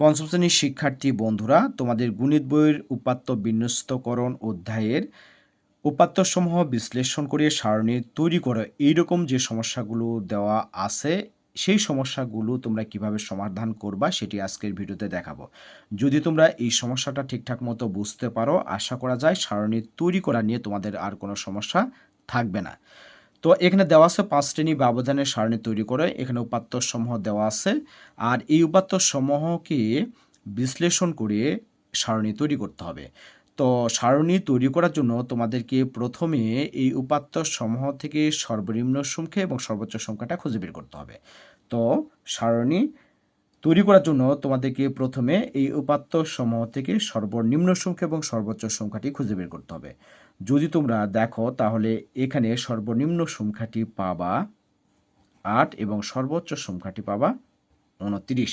পঞ্চম শ্রেণির শিক্ষার্থী বন্ধুরা, তোমাদের গণিত বইয়ের উপাত্ত বিন্যস্তকরণ অধ্যায়ের উপাত্তসমূহ বিশ্লেষণ করে সারণী তৈরি করে এইরকম যে সমস্যাগুলো দেওয়া আছে, সেই সমস্যাগুলো তোমরা কীভাবে সমাধান করবা সেটি আজকের ভিডিওতে দেখাবো। যদি তোমরা এই সমস্যাটা ঠিকঠাক মতো বুঝতে পারো, আশা করা যায় সারণী তৈরি করা নিয়ে তোমাদের আর কোনো সমস্যা থাকবে না। তো এখানে দেওয়া আছে পাঁচ শ্রেণি ব্যবধানের সারণী তৈরি করে। এখানে উপাত্ত সমূহ দেওয়া আছে। আর এই উপাত্ত সমূহকে বিশ্লেষণ করে সারণী তৈরি করতে হবে। তো সারণী তৈরি করার জন্য তোমাদেরকে প্রথমে এই উপাত্ত সমূহ থেকে সর্বনিম্ন সংখ্যা এবং সর্বোচ্চ সংখ্যাটা খুঁজে বের করতে হবে। তো সারণী তৈরি করার জন্য তোমাদেরকে প্রথমে এই উপাত্ত সমূহ থেকে সর্বনিম্ন সংখ্যা এবং সর্বোচ্চ সংখ্যাটি খুঁজে বের করতে হবে। যদি তোমরা দেখো, তাহলে এখানে সর্বনিম্ন সংখ্যাটি পাবা আট এবং সর্বোচ্চ সংখ্যাটি পাবা উনত্রিশ।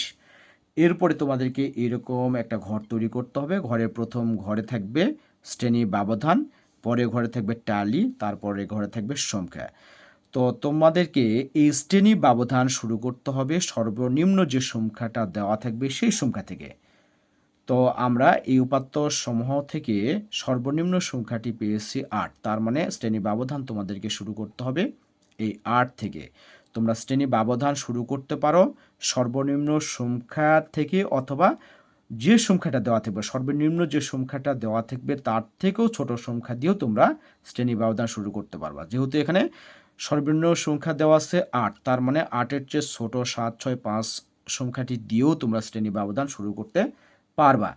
এরপরে তোমাদেরকে এরকম একটা ঘর তৈরি করতে হবে। ঘরের প্রথম ঘরে থাকবে শ্রেণি ব্যবধান পরে ঘরে থাকবে টালি তারপরে ঘরে থাকবে সংখ্যা। তো তোমাদেরকে এই শ্রেণি ব্যবধান শুরু করতে হবে। সর্বনিম্ন যে সংখ্যাটা দেওয়া থাকবে সেই সংখ্যা থেকে। তো আমরা এই উপাত্ত সমূহ থেকে সর্বনিম্ন সংখ্যাটি পেয়েছি আট। তার মানে শ্রেণি ব্যবধান তোমাদেরকে শুরু করতে হবে এই আট থেকে। তোমরা শ্রেণি ব্যবধান শুরু করতে পারো সর্বনিম্ন সংখ্যা থেকে অথবা যে সংখ্যাটা দেওয়া থাকবে, সর্বনিম্ন যে সংখ্যাটা দেওয়া থাকবে তার থেকেও ছোট সংখ্যা দিয়েও তোমরা শ্রেণি ব্যবধান শুরু করতে পারবা। যেহেতু এখানে সর্বনিম্ন সংখ্যা দেওয়া আছে আট, তার মানে আটের চেয়ে ছোট সাত, ছয়, পাঁচ সংখ্যাটি দিয়েও তোমরা শ্রেণি ব্যবধান শুরু করতে পারবা।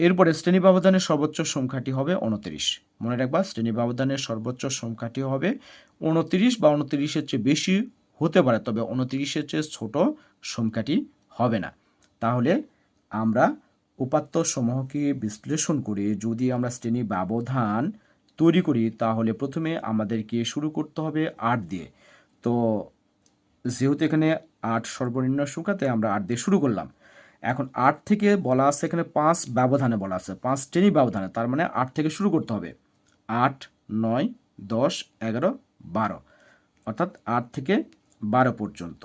এরপরে শ্রেণি ব্যবধানের সর্বোচ্চ সংখ্যাটি হবে উনত্রিশ। মনে রাখবা শ্রেণি ব্যবধানের সর্বোচ্চ সংখ্যাটি হবে উনত্রিশ বা উনত্রিশের চেয়ে বেশি হতে পারে, তবে উনত্রিশের চেয়ে ছোট সংখ্যাটি হবে না। তাহলে আমরা উপাত্ত সমূহকে বিশ্লেষণ করে যদি আমরা শ্রেণি ব্যবধান তৈরি করি, তাহলে প্রথমে আমাদেরকে শুরু করতে হবে আট দিয়ে। তো যেহেতু এখানে আট সর্বনিম্ন সংখ্যাতে আমরা আট দিয়ে শুরু করলাম এখন আট থেকে বলা আছে এখানে পাঁচ ব্যবধানে বলা আছে, পাঁচ শ্রেণি ব্যবধানে, তার মানে আট থেকে শুরু করতে হবে। আট, নয়, দশ, এগারো, বারো, অর্থাৎ আট থেকে বারো পর্যন্ত।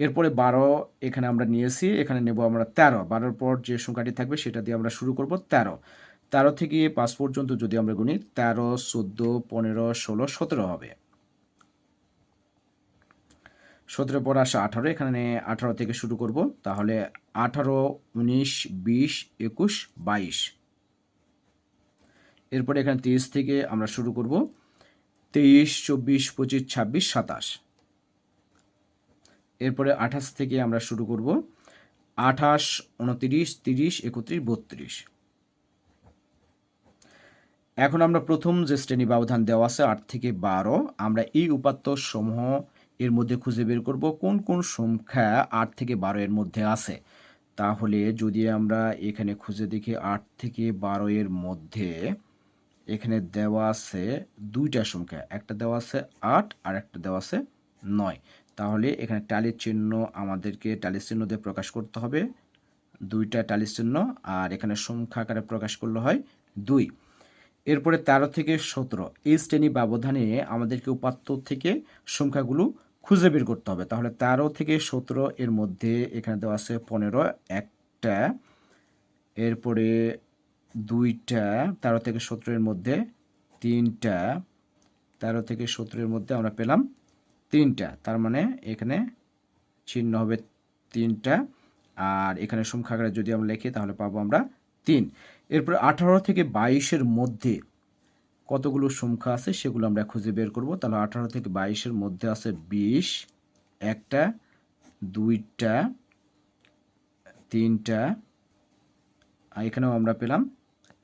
এরপরে বারো এখানে আমরা নিয়েছি, এখানে নেব আমরা তেরো। বারোর পর যে সংখ্যাটি থাকবে সেটা দিয়ে আমরা শুরু করব তেরো। তেরো থেকে পাঁচ পর্যন্ত যদি আমরা গুনি, তেরো, চোদ্দ, পনেরো, ষোলো, সতেরো হবে। সতেরো পর আসা আঠারো, এখানে আঠারো থেকে শুরু করব। তাহলে আঠারো, উনিশ, বিশ, একুশ, বাইশ। এরপরে এখানে তেইশ থেকে আমরা শুরু করব। তেইশ, চব্বিশ, পঁচিশ, ছাব্বিশ, সাতাশ। এরপরে আঠাশ থেকে আমরা শুরু করব। আঠাশ, উনতিরিশ, তিরিশ, একত্রিশ, বত্রিশ। এখন আমরা প্রথম যে শ্রেণি ব্যবধান দেওয়া আছে, আট থেকে বারো, আমরা এই উপাত্ত সমূহ এর মধ্যে খুঁজে বের করব কোন কোন সংখ্যা আট থেকে বারো এর মধ্যে আছে। তাহলে যদি আমরা এখানে খুঁজে দেখি আট থেকে বারো এর মধ্যে, এখানে দেওয়া আছে দুইটা সংখ্যা, একটা দেওয়া আছে আট আর একটা দেওয়া আছে নয়। তাহলে এখানে টালির চিহ্ন আমাদেরকে টালির চিহ্ন দিয়ে প্রকাশ করতে হবে। দুইটা টালির চিহ্ন আর এখানে সংখ্যা আকারে প্রকাশ করলে হয় দুই। এরপরে তেরো থেকে সতেরো, এই শ্রেণি ব্যবধানে আমাদেরকে উপাত্ত থেকে সংখ্যাগুলো খুঁজে বের করতে হবে। তাহলে তেরো থেকে সতেরো এর মধ্যে এখানে দেওয়া আছে পনেরো, একটা, এরপরে দুইটা, তেরো থেকে সতেরোর মধ্যে তিনটা, তেরো থেকে সতেরোর মধ্যে আমরা পেলাম তিনটা। তার মানে এখানে চিহ্ন হবে তিনটা, আর এখানে সংখ্যাগারে যদি আমরা লিখি তাহলে পাবো আমরা তিন। এরপরে আঠারো থেকে বাইশের মধ্যে কতগুলো সংখ্যা আছে সেগুলো আমরা খুঁজে বের করব। তাহলে আঠারো থেকে বাইশের মধ্যে আছে বিশ, একটা, দুইটা, তিনটা এখানেও আমরা পেলাম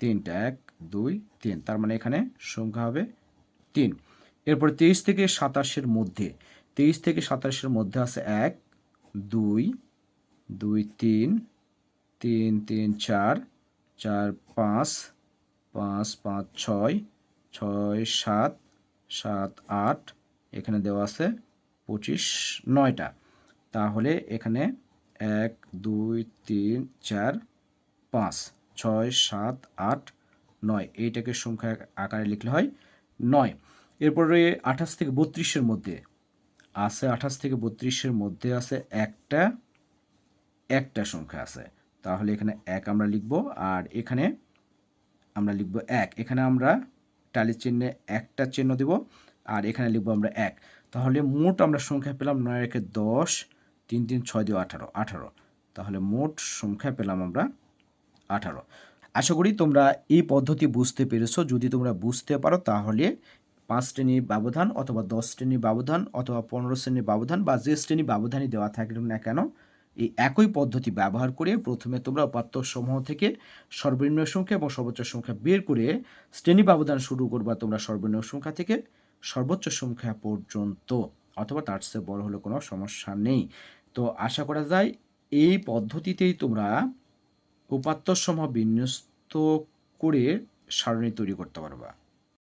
তিনটা, এক, দুই, তিন, তার মানে এখানে সংখ্যা হবে তিন। এরপর তেইশ থেকে সাতাশের মধ্যে, তেইশ থেকে সাতাশের মধ্যে আছে এক, দুই দুই, তিন তিন তিন, চার চার, পাঁচ পাঁচ পাঁচ, ছয় ছয়, সাত সাত, আট, এখানে দেওয়া আছে পঁচিশ, নয়টা। তাহলে এখানে এক, দুই, তিন, চার, পাঁচ, ছয়, সাত, আট, নয়। এইটাকে সংখ্যা আকারে লিখলে হয় নয়। এরপরে আঠাশ থেকে বত্রিশের মধ্যে আছে, আঠাশ থেকে বত্রিশের মধ্যে আছে একটা একটা সংখ্যা আছে। তাহলে এখানে এক আমরা লিখব আর এখানে আমরা লিখব এক। এখানে আমরা টালির চিহ্নে একটা চিহ্ন দেব, আর এখানে লিখব আমরা এক। তাহলে মোট আমরা সংখ্যা পেলাম নয়, একে দশ, তিন তিন, ছয় দিয়ে আঠারো আঠারো। তাহলে মোট সংখ্যা পেলাম আমরা আঠারো। আশা করি তোমরা এই পদ্ধতি বুঝতে পেরেছ। যদি তোমরা বুঝতে পারো, তাহলে পাঁচ শ্রেণির ব্যবধান অথবা দশ শ্রেণির ব্যবধান অথবা পনেরো শ্রেণির ব্যবধান বা যে শ্রেণি ব্যবধানই দেওয়া থাকলে না কেন এই একই পদ্ধতি ব্যবহার করে প্রথমে তোমরা উপাত্ত সমূহ থেকে সর্বনিম্ন সংখ্যা এবং সর্বোচ্চ সংখ্যা বের করে শ্রেণি ব্যবধান শুরু করবা তোমরা সর্বনিম্ন সংখ্যা থেকে সর্বোচ্চ সংখ্যা পর্যন্ত, অথবা তার চেয়ে বড় হলে কোনো সমস্যা নেই। তো আশা করা যায় এই পদ্ধতিতেই তোমরা উপাত্ত সমূহ বিন্যস্ত করে সারণী তৈরি করতে পারবা।